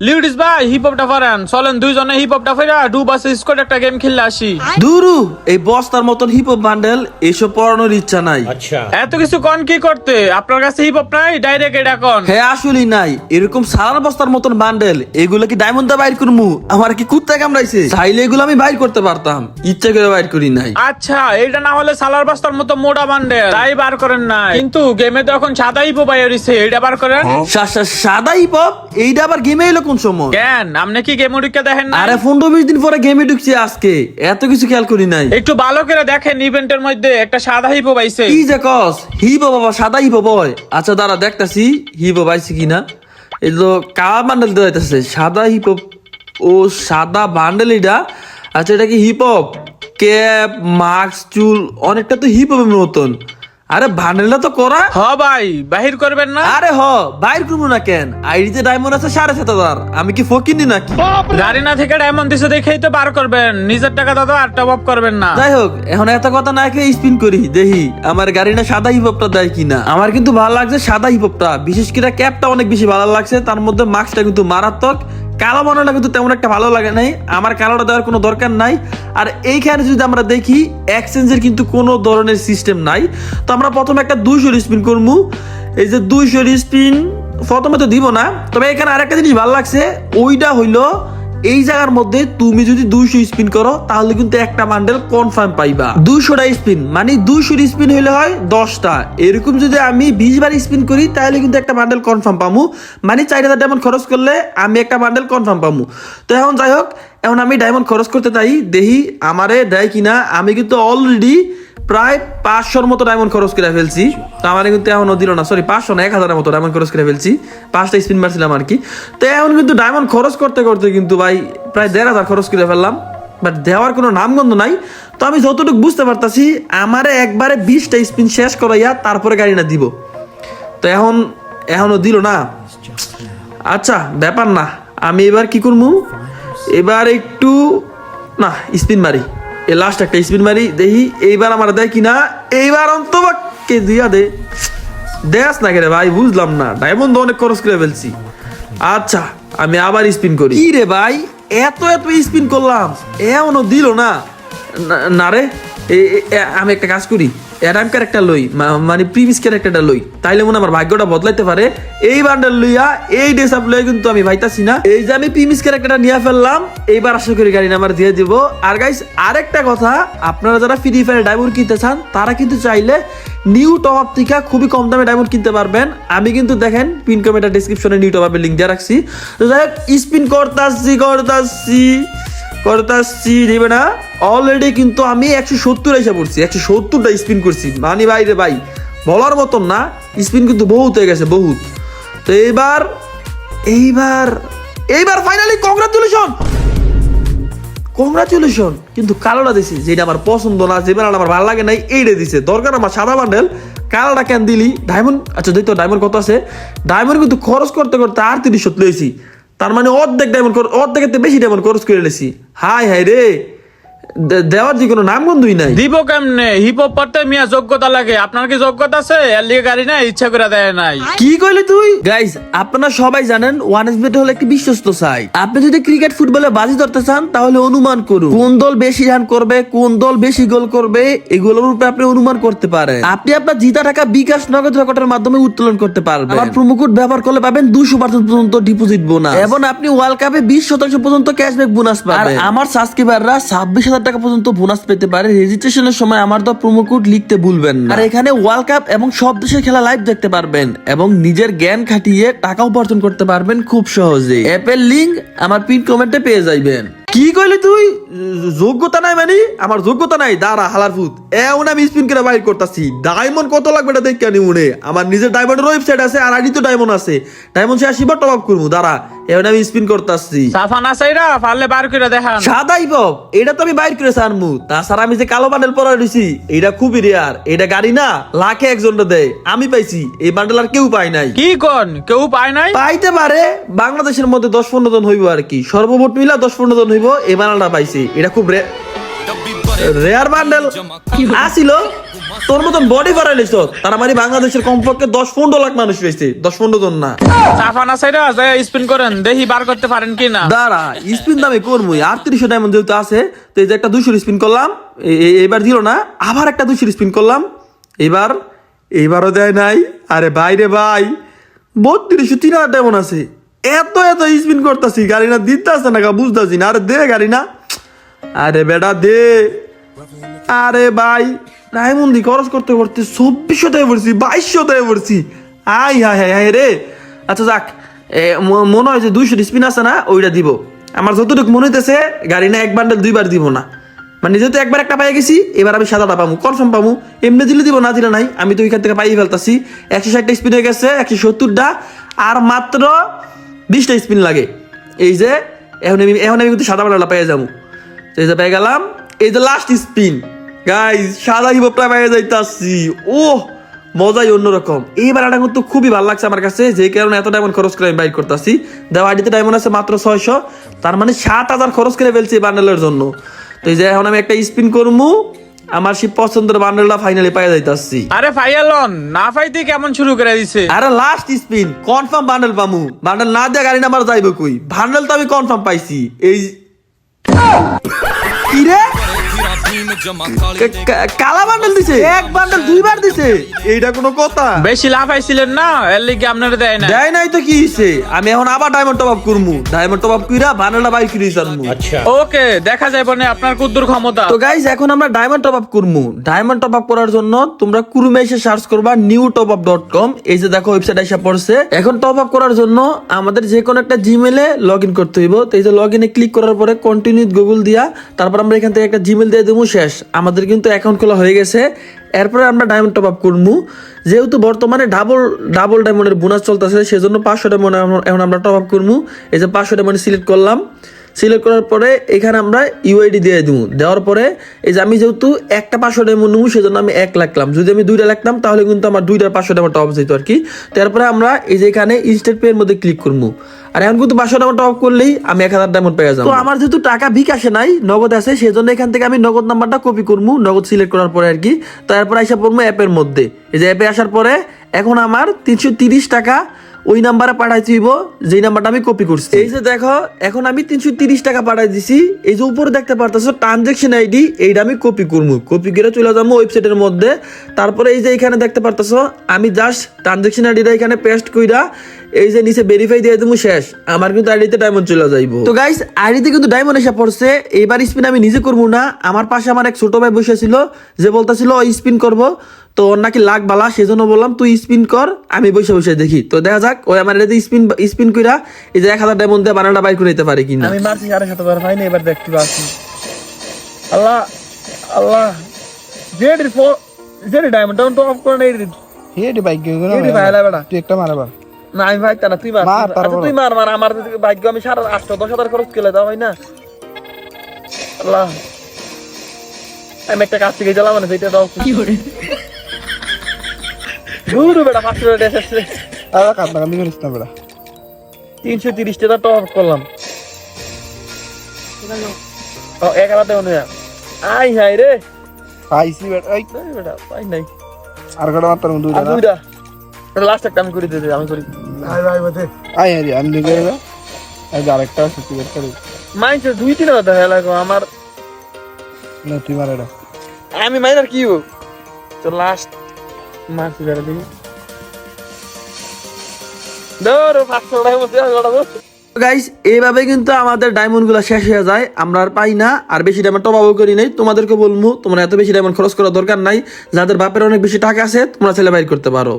লিউডিস ভাই হিপ হপটা ফেরান চলেন দুইজনে হিপ হপটা ফেরা ডু বাস স্কোয়াড একটা গেম খেললে আসি। দুরু এই বস্তার মতন হিপ হপ বান্ডেল এসব পড়ানোর ইচ্ছা নাই। এত কিছু কন কি করতে? আপনার কাছে হিপ হপ নাই ডাইরেক্ট এটা কন? হ্যাঁ আসলেই নাই। এরকম সারার বস্তার মতন বান্ডেল এগুলো কি ডায়মন্ড দা বাইর করমু? আমার কি কুত্তা কামড়াইছে? চাইলে এগুলো আমি বাইর করতে পারতাম। ইচ্ছা করে বাইর করি নাই। আচ্ছা এটা না হলে সালার বস্তার মতো মোটা বান্ডেল তাই বার করেন না কিন্তু গেমে তো এখন সাদা হিপ হপ আইরিছে এটা বার করেন? সাদা হিপ হপ এইটা আবার গেমে এলো কোন সময়? কেন? আপনি কি গেম উড়িকে দেখেন না আরে পনেরো বিশ দিন পরে গেমে ঢুকছি আজকে। এত কিছু খেয়াল করি নাই। একটু ভালো করে দেখেন ইভেন্টের মধ্যে একটা সাদা হিপ আইছে। কি যে কস? হিপ বাবা সাদা হিপ হয়। আচ্ছা দাঁড়া দেখতাছি হিপো আইছে কিনা। এই তো কা বান্ডেল যাইতেছে সাদা হিপ হপ ও সাদা বান্ডেল এটা আচ্ছা এটা কি হিপ হপ ক্যাপ মাস্ক চুল অনেকটা তো হিপ হপের মতন। আরে বান্ডেলটা তো করা। হ ভাই বাহির করবেন না। আরে হ বাইর করব না কেন? আইডিতে ডায়মন্ড আছে সাড়ে সাত হাজার। আমি কি ফকিনি নাকি? গাড়ি না থেকে ডায়মন্ড দিছে দেখেই তো বার করবেন। নিজের টাকা দাদা আর টপ আপ করবেন না। যাই হোক এখন এত কথা না খেয়ে স্পিন করি দেখি আমার গাড়ি না সাদা হিপহপটা দেয় কিনা। আমার কিন্তু ভালো লাগছে সাদা হিপহপটা বিশেষ করে ক্যাপটা অনেক বেশি ভালো লাগছে তার মধ্যে মাস্কটা কিন্তু মারাত্মক। কালো মনে কিন্তু তেমন একটা ভালো লাগে নাই। আমার কালোটা দেওয়ার কোনো দরকার নাই। আর এইখানে যদি আমরা দেখি এক্সচেঞ্জের কিন্তু কোনো ধরনের সিস্টেম নাই। তো আমরা প্রথমে একটা দুইশো স্পিন করব এই যে দুইশো স্পিন প্রথমে তো দিব না। তবে এখানে আরেকটা জিনিস ভালো লাগছে, ওইটা হইল এই জায়গার মধ্যে তুমি যদি দুইশো স্পিন করো, তাহলে কিন্তু একটা বান্ডেল কনফার্ম পাইবা। দুইশোটা স্পিন মানে দুইশোর স্পিন হইলে হয় দশটা। এরকম যদি আমি বিশ বার স্পিন করি, তাহলে কিন্তু একটা বান্ডেল কনফার্ম পামু। মানে চার হাজার ডায়মন্ড খরচ করলে আমি একটা বান্ডেল কনফার্ম পামু। তো এখন যাই হোক, এখন আমি ডায়মন্ড খরচ করতে চাই। দেখি আমারে দেয় কিনা। আমি কিন্তু অলরেডি প্রায় পাঁচশোর মতো ডায়মন্ড খরচ করে ফেলছি। তো আমার কিন্তু এখনও দিল না সরি পাঁচশো না, এক হাজারের মতো ডায়মন্ড খরচ করে ফেলছি। পাঁচটা স্পিন মারছিলাম আর কি। তো এখন কিন্তু ডায়মন্ড খরচ করতে করতে কিন্তু ভাই প্রায় দেড় হাজার খরচ করে ফেললাম। বাট দেওয়ার কোনো নামগন্ধ নাই। তো আমি যতটুকু বুঝতে পারতাছি, আমারে একবারে বিশটা স্পিন শেষ করাইয়া তারপরে গাড়িটা দিব। তো এখন এখনও দিল না। আচ্ছা ব্যাপার না। আমি এবার কি করব এবার একটু, না স্পিন মারি। এ লাস্ট একটা স্পিন মারি দেখি এইবার আমার দেয় কিনা? এইবার অন্তবাককে দিয়া দে। দেয়াস না কেরে ভাই বুঝলাম না। ডায়মন্ড অনেক খরচ করে ফেলছি। আচ্ছা আমি আবার স্পিন করি। কি রে ভাই এত এত স্পিন করলাম এমনও দিল না। না- রে আমি একটা কাজ করি। অ্যাডাম ক্যারেক্টার লই মানে প্রিভিয়াস ক্যারেক্টারটা লই। তাইলে মনে আমার ভাগ্যটা বদলাইতে পারে। এই বান্ডেল লইয়া, এই ড্রেস আপ লইয়া কিন্তু আমি ভাইতাছি না। এই যে আমি প্রিভিয়াস ক্যারেক্টারটা নিয়ে ফেললাম, এইবার আশা করি গাড়ি নাম্বার দিয়ে দিব। আর গাইস আরেকটা কথা, আপনারা যারা ফ্রি ফায়ার ডায়মন্ড কিনতে চান, তারা কিন্তু চাইলে নিউ টপ আপ থেকে খুবই কম দামে ডায়মন্ড কিনতে পারবেন। আমি কিন্তু দেখেন পিন কমেন্টার ডিসক্রিপশনে নিউ টপ আপের লিঙ্ক দিয়ে রাখছি। তো যাই হোক স্পিন করতাছি করতাছি। করতাছি দিবে না। অলরেডি কিন্তু আমি একশো সত্তর এসে পড়ছি, একশো সত্তরটা স্পিন করছি। মানি ভাই রে ভাই, বলার মতন না স্পিন কিন্তু বহুত হয়ে গেছে, বহুত। তো এইবার এইবার এইবার ফাইনালি কংগ্রাচুলেশন কংগ্রাচুলেশন কিন্তু কালোটা দিছি, যেটা আমার পছন্দ না, যে আমার ভালো লাগে নাই, এইটা দিছে। দরকার আমার সাদা বান্ডেল কালোটা কেন দিলি? ডায়মন্ড আচ্ছা দেখতো ডায়মন্ড কত আছে? ডায়মন্ড কিন্তু খরচ করতে করতে আর তিরিশ লইছি তার মানে অর্ধেক ডায়মন্ড অর্ধেকের বেশি ডায়মন্ড খরচ করে লেছি হাই হাই রে। দেওয়ার যে কোনো নাই। দিব কেমনে? হিপ মিয়া যোগ্যতা লাগে। আপনার কি যোগ্যতা আছে? এর লিগে গাড়ি না ইচ্ছা করে দেয় নাই। কি কইলি তুই? গাইস আপনারা সবাই জানেন ওয়ান এস হলো একটি বিশ্বস্ত সাইট আপনি যদি ক্রিকেট ফুটবলে বাজি ধরতে চান তাহলে অনুমান করুন। কোন দল বেশি রান করবে কোন দল বেশি গোল করবে এগুলোর উপরে আপনি অনুমান করতে পারেন। আপনি আপনার জিতা টাকা বিকাশ নগদ রেকর্ডের মাধ্যমে উত্তোলন করতে পারবেন। আমার প্রোমো কোড ব্যবহার করলে পাবেন দুশো পার্সেন্ট পর্যন্ত ডিপোজিট বোনাস এবং আপনি ওয়ার্ল্ড কাপে বিশ শতাংশ পর্যন্ত ক্যাশব্যাক বোনাস পাবেন। আর আমার সাবস্ক্রাইবাররা ছাব্বিশ হাজার টাকা পর্যন্ত বোনাস পেতে পারে। রেজিস্ট্রেশনের সময় আমার তো প্রোমো কোড লিখতে ভুলবেন না। আর এখানে ওয়ার্ল্ড কাপ এবং সব দেশের খেলা লাইভ দেখতে পারবেন এবং নিজের জ্ঞান খাটিয়ে টাকা উপার্জন করতে পারবেন খুব সহজে অ্যাপের লিঙ্ক আমার পিন কমেন্টে পেয়ে যাইবেন। কি কইলি তুই? যোগ্যতা নাই মানে? আমার যোগ্যতা নাই। দাঁড়া হালার ফুট এমন আমি স্পিন করে বাইর করতেছি। ডায়মন্ড কত লাগবে এটা দেখে আনি মনে আমার নিজের ডায়মন্ডের ওয়েবসাইট আছে আর আইডি তো ডায়মন্ড আছে। ডায়মন্ড সে আসিবার টপ আপ করব দাঁড়া। এমন আমি স্পিন করতেছি। সাফানা সাইরা পারলে বার করে দেখান সাদাই পপ এটা তো আমি বাইর করে সারমু তাছাড়া আমি যে কালো বান্ডেল পরা রয়েছি এটা খুবই রেয়ার এটা গাড়ি না লাখে একজনটা দেয়। আমি পাইছি এই বান্ডেল আর কেউ পাই নাই। কি কোন? কেউ পায় নাই? পাইতে পারে বাংলাদেশের মধ্যে দশ পনেরো জন হইব আর কি। সর্বমোট মিলা দশ পনেরো জন হইব। এই বান্ডেলটা পাইছি। এটা খুব রেয়ার বান্ডেল আসিল তোর মতন বডি বাড়াইলিস তার মানে বাংলাদেশের কমপক্ষে দশ পনেরো লাখ মানুষ রয়েছে। দশ পনেরো জন না। সাফানা সাইডা যায় স্পিন করেন দেখি বার করতে পারেন কি না? দাঁড়া স্পিন করবই আটত্রিশশো ডায়মন্ড যেহেতু আছে তো এই যে একটা দুশোর স্পিন করলাম এবার দিল না আবার একটা দুশোর স্পিন করলাম। এবার এবারও দেয় নাই। আরে ভাই রে ভাই বত্রিশশো তিন হাজার ডায়মন্ড আছে। এত এত স্পিন করতেছি, গাড়ি না দিতে আসছে না বুঝতেছি না। আরে দে গাড়ি না। আরে বেটা, দে। আরে ভাই ডায়মন্ড খরচ করতে করতে চব্বিশশো টাকা পড়ছি বাইশশো টাকা পড়ছি আই হাই হাই হাই রে। আচ্ছা যাক মনে হয় যে দুইশো স্পিন আছে না, ওইটা দিব। আমার যতটুকু মনে হইতেছে, গাড়ি না এক বান্ডেল দুইবার দিব না। মানে যেহেতু একবার একটা পাই গেছি, এবার আমি সাদাটা পাবো কনফার্ম পাবো এমনি দিলে দিব, না দিলে নাই। আমি তো ওইখান থেকে পাইয়ে ফেলতাছি। একশো ষাটটা স্পিন হয়ে গেছে, একশো সত্তরটা। আর মাত্র বিশটা স্পিন লাগে। এই যে, এখন আমি এখন আমি কিন্তু সাদা বান্ডেলটা পেয়ে যাব। তো এই যে পেয়ে গেলাম। এই যে লাস্ট স্পিন গাইজ সাদা হিপটা পেয়ে যাইতাছি। ও মজাই অন্যরকম। এই বেড়াটা কিন্তু খুবই ভালো লাগছে আমার কাছে, যে কারণে এত ডায়মন্ড খরচ করে আমি বাইর করতেছি। দেওয়া আইডিতে ডায়মন্ড আছে মাত্র ছয়শো। তার মানে সাত হাজার খরচ করে ফেলছি এই বান্ডেলের জন্য। তো এই যে এখন আমি একটা স্পিন করব আমার সেই পছন্দের বান্ডেলটা ফাইনালি পাই যাইতাছি। আরে ফাইয়ালন না ফাইতে কেমন শুরু করে দিছে? আরে লাস্ট স্পিন কনফার্ম বান্ডেল পামু। বান্ডেল না দেয়া গাড়ি নাম্বার যাইব কই? বান্ডেল তো আমি কনফার্ম পাইছি। এই কি রে? কালা বান্ডেল দিছে? এক বান্ডেল দুইবার দিছে। এইটা কোনো কথা। বেশি লাভ আইছিলেন না এর লিগে আপনারা দেয় না দেয় নাই তো কি হইছে? আমি এখন আবার ডায়মন্ড টপ আপ করমু। ডায়মন্ড টপ আপ কইরা বান্ডেলটা বাই করে জানমু ওকে দেখা যাবে না আপনার কুদ্দুর ক্ষমতা। তো গাইজ এখন আমরা ডায়মন্ড টপ আপ করব ডায়মন্ড টপ আপ করার জন্য তোমরা কুরুমে এসে সার্চ করবা new top up dot com এই যে দেখো ওয়েবসাইট এসে পড়ছে। এখন টপ আপ করার জন্য আমাদের যে কোনো একটা জিমেলে লগ ইন করতে হইব। তো এই যে লগ ইনে ক্লিক করার পরে কন্টিনিউ গুগল দিয়া তারপর আমরা এখান থেকে একটা জিমেল দিয়ে দেবো শেষ। আমাদের কিন্তু অ্যাকাউন্ট খোলা হয়ে গেছে। এরপরে আমরা ডায়মন্ড টপ আপ করব যেহেতু বর্তমানে ডাবল ডাবল ডায়মন্ডের বোনাস চলতেছে, সেজন্য পাঁচশো ডায়মন্ড এখন আমরা টপ আপ করব এই যে পাঁচশো ডায়মন্ড সিলেক্ট করলাম। সিলেক্ট করার পরে এখানে আমরা ইউআইডি দিয়ে দিব। দেওয়ার পরে এই যে আমি যেহেতু একটা পাঁচশো ডায়মন্ড নেব, সেজন্য আমি এক লাখলাম। যদি আমি দুইটা লাখতাম, তাহলে কিন্তু আমার দুইটার পাঁচশো ডায়মন্ড টপ যেত আর কি তারপরে আমরা এই যে এখানে ইনস্টেন্ট পে এর মধ্যে ক্লিক করব। আর এখন কিন্তু পাঁচশো ডায়মন্ড টপ করলেই আমি এক হাজার ডায়মন্ড পেয়ে যাব। আমার যেহেতু টাকা বিকাশে নাই, নগদ আছে, সেজন্য এখান থেকে আমি নগদ নাম্বারটা কপি করব, নগদ সিলেক্ট করার পরে আর কি তারপরে এসে পড়ব অ্যাপের মধ্যে। এই যে অ্যাপে আসার পরে এখন আমার তিনশো টাকা ওই নাম্বারে পাঠাই দিব যেই নাম্বারটা আমি কপি করছি। এই যে দেখো এখন আমি তিনশো তিরিশ টাকা পাঠাই দিছি। এই যে উপরে দেখতে পারতেছো ট্রানজেকশন আইডি এইটা আমি কপি করব। কপি করে চলে যাব ওয়েবসাইটের মধ্যে। তারপরে এই যে এখানে দেখতে পারতেছো আমি জাস্ট ট্রানজেকশন আইডিটা এখানে পেস্ট কইরা এই যে নিচে ভেরিফাই দিয়ে দেবো শেষ। আমার কিন্তু আইডিতে ডায়মন্ড চলে যাইবো। তো গাইস আইডিতে কিন্তু ডায়মন্ড এসে পড়ছে। এইবার স্পিন আমি নিজে করব না। আমার পাশে আমার এক ছোট ভাই বসেছিল যে বলতেছিল স্পিন করব। তো ওর নাকি লাগ বালা সেজন্য বললাম তুই স্পিন কর আমি বসে বসে দেখি। তো দেখা যাক ওই আমার এটাতে স্পিন স্পিন কইরা এই যে এক হাজার ডায়মন্ড দিয়ে বানাটা বাইর করে দিতে পারে কিনা। আমি মারছি সাড়ে সাত হাজার পাইনি এবার দেখতে পাচ্ছি। আল্লাহ আল্লাহ জেডি ফো জেডি ডায়মন্ড ডাউন টপ করে নেই হেডি বাইক হেডি ভাইলা বেটা। তুই একটা মারা বার না আমি ভাই না তুই মার। মার, আচ্ছা তুই মার মার আমার ভাগ্য আমি সারা আটশো দশ হাজার খরচ করে দাও হয় না? আল্লাহ। আমি একটা কাজ থেকে গেলাম মানে সেইটা দাও। দূর বেটা পাঁচশো টাকা এসেছে। আর কান্না কান্দি করিস না বেড়া। তিনশো তিরিশ টাকা টপ করলাম। ও এক দেবো আই হাই রে। পাইছি এই। এই বেটা পাই নাই। আর কটা মাত্র দুইটা লাস্ট একটা আমি করে দিতে আমি করি। আই আরে আরেকটা মাইন্স দুই তিন আমার না তুই মারা এটা। আমি মাইনার কি হো লাস্ট মারছি ধরে দিই। গাইস এইভাবে কিন্তু আমাদের ডায়মন্ডগুলো শেষ হয়ে যায়। আমরা আর পাই না আর বেশি ডায়মন্ড টপ করি নাই। তোমাদেরকে বলব তোমরা এত বেশি ডায়মন্ড খরচ করার দরকার নাই। যাদের বাপের অনেক বেশি টাকা আছে তোমরা ছেলে বাইর করতে পারো।